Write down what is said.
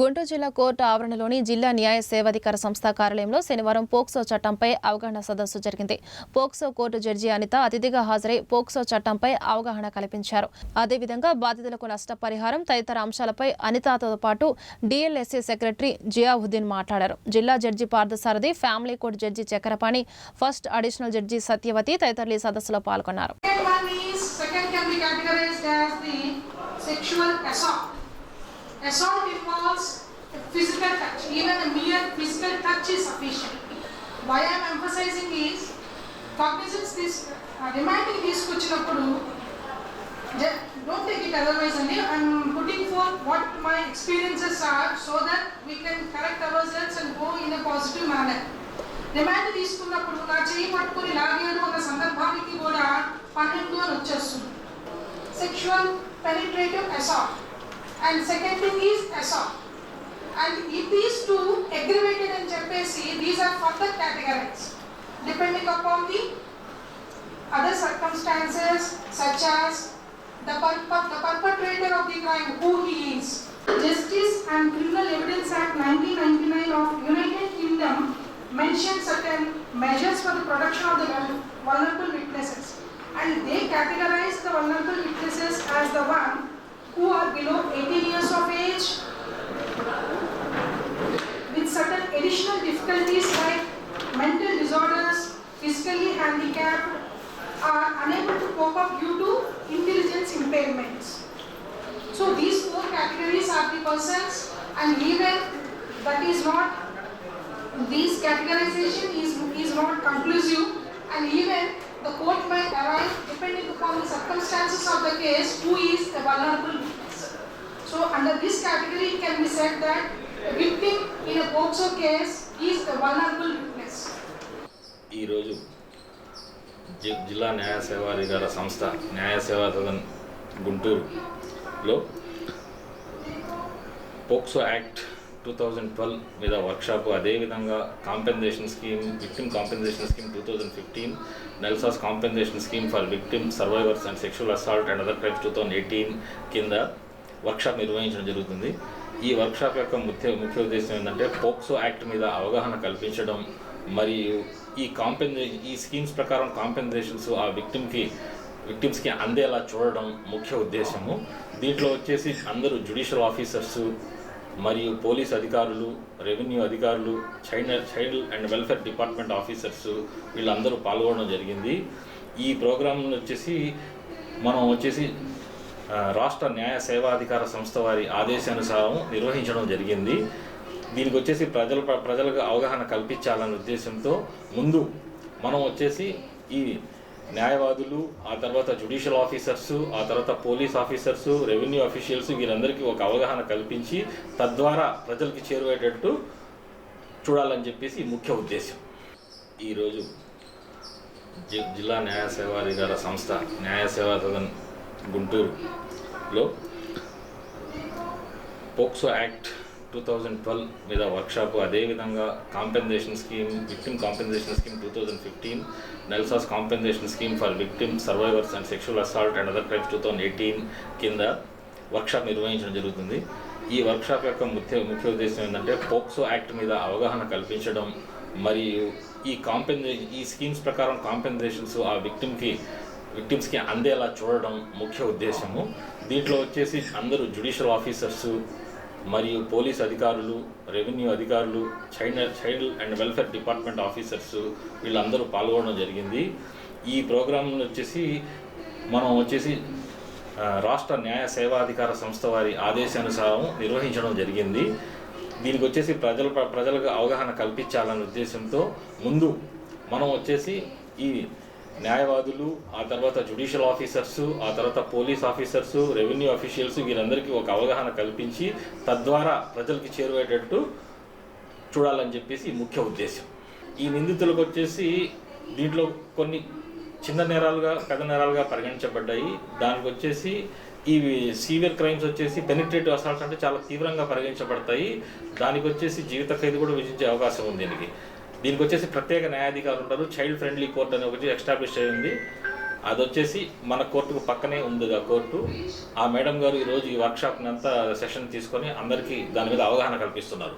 గుంటూరు జిల్లా కోర్టు ఆవరణలోని జిల్లా న్యాయ సేవాధికార సంస్థ కార్యాలయంలో శనివారం పోక్సో చట్టంపై అవగాహన సదస్సు జరిగింది. పోక్సో కోర్టు జడ్జి అనిత అతిథిగా హాజరై పోక్సో చట్టంపై అవగాహన కల్పించారు. అదేవిధంగా బాధితులకు నష్టపరిహారం తదితర అంశాలపై అనితతో పాటు డిఎల్ఎస్ఏ సెక్రటరీ జియావుద్దీన్ మాట్లాడారు. జిల్లా judge Parthasarathi family court judge Chakrapani first additional judge Satyavathi తదితరులు ఈ సదస్సులో పాల్గొన్నారు. Sexual assault. Assault involves a physical touch, even a mere physical touch is sufficient. Why I am emphasizing is, cognizance this, uh, reminding తీసుకొచ్చినప్పుడు ju- don't take it otherwise only, I am putting forth what my experiences are so that we can correct ourselves and go in a positive manner. Remand తీసుకున్నప్పుడు నా చేయి పట్టుకుని లాగారు అన్న సందర్భానికి కూడా పన్నెండు అని వచ్చేస్తుంది sexual penetrative assault And second thing is assault and ఈ దీస్ టూ అగ్రివేటెడ్ అని చెప్పేసి these are further categorised depending upon the other circumstances such as the, perp- the perpetrator of the crime, who he is. Justice and Criminal Evidence Act 1999 of United Kingdom mentions certain measures for the protection of the vul- vulnerable witnesses. And they categorize categories are the persons and even that is not, this categorization is, is not conclusive and even the court may arrive depending upon the circumstances of the case who is a vulnerable witness. So under this category it can be said that a victim in a POXO case is a vulnerable witness. ఈరోజు G- జిల్లా న్యాయ సేవాధికార సంస్థ న్యాయ సేవా సదన్ గుంటూరులో POCSO act two thousand twelve మీద workshop అదేవిధంగా compensation scheme victim compensation scheme two thousand fifteen NALSA's compensation scheme for victim survivors and sexual assault and other crimes two thousand eighteen కింద workshop నిర్వహించడం జరుగుతుంది. ఈ వర్క్షాప్ యొక్క ముఖ్య ముఖ్య ఉద్దేశం ఏంటంటే పోక్సో యాక్ట్ మీద అవగాహన కల్పించడం మరియు ఈ కాంపెన్సే ఈ స్కీమ్స్ ప్రకారం కాంపెన్సేషన్స్ ఆ విక్టిమ్కి విక్టిమ్స్కి అందేలా చూడడం ముఖ్య ఉద్దేశము. దీంట్లో వచ్చేసి అందరూ జుడిషియల్ ఆఫీసర్స్ మరియు పోలీస్ అధికారులు రెవెన్యూ అధికారులు child child and welfare department officers వీళ్ళందరూ పాల్గొనడం జరిగింది. ఈ ప్రోగ్రామ్ వచ్చేసి మనం వచ్చేసి రాష్ట్ర న్యాయ సేవాధికార సంస్థ వారి ఆదేశానుసారం నిర్వహించడం జరిగింది. దీనికి వచ్చేసి ప్రజల ప్రజలకు అవగాహన కల్పించాలనే ఉద్దేశంతో ముందు మనం వచ్చేసి ఈ న్యాయవాదులు ఆ తర్వాత జుడిషియల్ ఆఫీసర్స్ ఆ తర్వాత పోలీస్ ఆఫీసర్స్ రెవెన్యూ అఫీషియల్స్ వీరందరికీ ఒక అవగాహన కల్పించి తద్వారా ప్రజలకి చేరువేటట్టు చూడాలని చెప్పేసి ముఖ్య ఉద్దేశం. ఈరోజు జి- జిల్లా న్యాయ సేవాధికార సంస్థ న్యాయ సేవా సదన్ గుంటూరులో POCSO act two thousand twelve మీద వర్క్షాప్ అదేవిధంగా compensation scheme victim compensation scheme two thousand fifteen NALSA's compensation scheme for victim survivors and sexual assault and other crimes two thousand eighteen కింద వర్క్షాప్ నిర్వహించడం జరుగుతుంది. ఈ వర్క్షాప్ యొక్క ముఖ్య ముఖ్య ఉద్దేశం ఏంటంటే పోక్సో యాక్ట్ మీద అవగాహన కల్పించడం మరియు ఈ కాంపెన్సే ఈ స్కీమ్స్ ప్రకారం కాంపెన్సేషన్స్ ఆ విక్టిమ్కి విక్టిమ్స్కి అందేలా చూడడం ముఖ్య ఉద్దేశము. దీంట్లో వచ్చేసి అందరూ జుడిషియల్ ఆఫీసర్సు మరియు పోలీస్ అధికారులు రెవెన్యూ అధికారులు child child and welfare department officers వీళ్ళందరూ పాల్గొనడం జరిగింది. ఈ ప్రోగ్రామ్ వచ్చేసి మనం వచ్చేసి రాష్ట్ర న్యాయ సేవాధికార సంస్థ వారి ఆదేశానుసారం నిర్వహించడం జరిగింది. దీనికి వచ్చేసి ప్రజల ప్రజలకు అవగాహన కల్పించాలనే ఉద్దేశంతో ముందు మనం వచ్చేసి ఈ న్యాయవాదులు ఆ తర్వాత జుడిషియల్ ఆఫీసర్స్ ఆ తర్వాత పోలీస్ ఆఫీసర్స్ రెవెన్యూ అఫీషియల్స్ వీరందరికీ ఒక అవగాహన కల్పించి తద్వారా ప్రజలకి చేరువేటట్టు చూడాలని చెప్పేసి ముఖ్య ఉద్దేశం. ఈ నిందితులకు వచ్చేసి దీంట్లో కొన్ని చిన్న నేరాలుగా పెద్ద నేరాలుగా పరిగణించబడ్డాయి. దానికి వచ్చేసి ఇవి సీవియర్ క్రైమ్స్ వచ్చేసి పెనిట్రేటివ్ అసాల్ట్స్ అంటే చాలా తీవ్రంగా పరిగణించబడతాయి. దానికి వచ్చేసి జీవిత ఖైదు కూడా విధించే అవకాశం ఉంది దీనికి. దీనికి వచ్చేసి ప్రత్యేక న్యాయాధికారులు ఉంటారు చైల్డ్ ఫ్రెండ్లీ కోర్ట్ అని ఒకటి ఎస్టాబ్లిష్ అయింది. అది వచ్చేసి మన కోర్టుకు పక్కనే ఉంది ఆ కోర్టు. ఆ మేడం గారు ఈరోజు ఈ వర్క్షాప్ని అంతా సెషన్ తీసుకొని అందరికీ దాని మీద అవగాహన కల్పిస్తున్నారు.